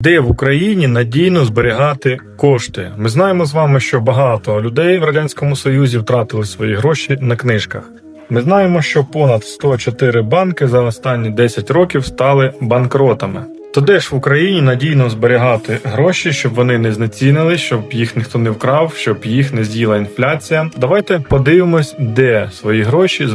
Де в Україні надійно зберігати кошти? Ми знаємо з вами, що багато людей в радянському союзі втратили свої гроші на книжках. Ми знаємо, що понад 104 банки за останні 10 років стали банкротами. То де ж в Україні надійно зберігати гроші, щоб вони не знецінили, щоб їх ніхто не вкрав, щоб їх не з'їла інфляція? Давайте подивимось, де свої гроші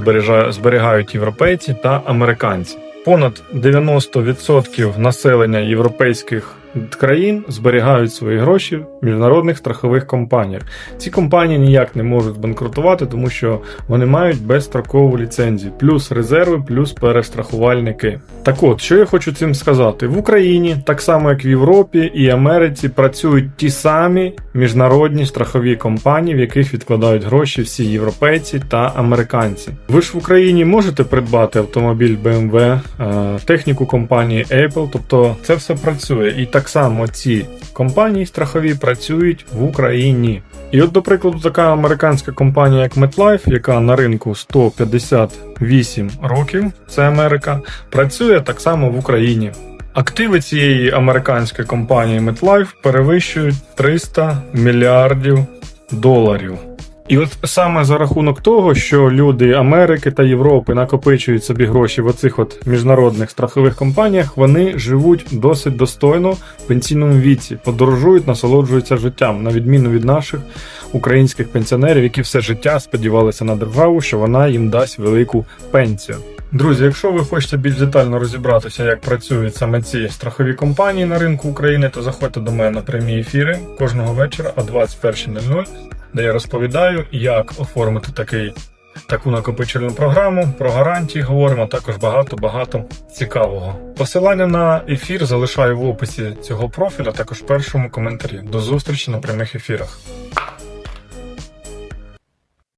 зберігають європейці та американці. Понад 90% населення європейських країн зберігають свої гроші в міжнародних страхових компаніях. Ці компанії ніяк не можуть збанкрутувати, тому що вони мають безстрокову ліцензію, плюс резерви, плюс перестрахувальники. Так от, що я хочу цим сказати: в Україні, так само як в Європі і Америці, працюють ті самі міжнародні страхові компанії, в яких відкладають гроші всі європейці та американці. Ви ж в Україні можете придбати автомобіль BMW, е, техніку компанії Apple, тобто це все працює. І так само ці компанії страхові працюють в Україні. І от, до прикладу, така американська компанія, як MetLife, яка на ринку 158 років, це Америка, працює так само в Україні. Активи цієї американської компанії MetLife перевищують 300 мільярдів доларів. І от саме за рахунок того, що люди Америки та Європи накопичують собі гроші в оцих от міжнародних страхових компаніях, вони живуть досить достойно в пенсійному віці, подорожують, насолоджуються життям, на відміну від наших українських пенсіонерів, які все життя сподівалися на державу, що вона їм дасть велику пенсію. Друзі, якщо ви хочете більш детально розібратися, як працюють саме ці страхові компанії на ринку України, то заходьте до мене на прямі ефіри кожного вечора о 21.00, де я розповідаю, як оформити такий. Таку накопичувальну програму про гарантії говоримо, також багато-багато цікавого. Посилання на ефір залишаю в описі цього профіля, також в першому коментарі. До зустрічі на прямих ефірах.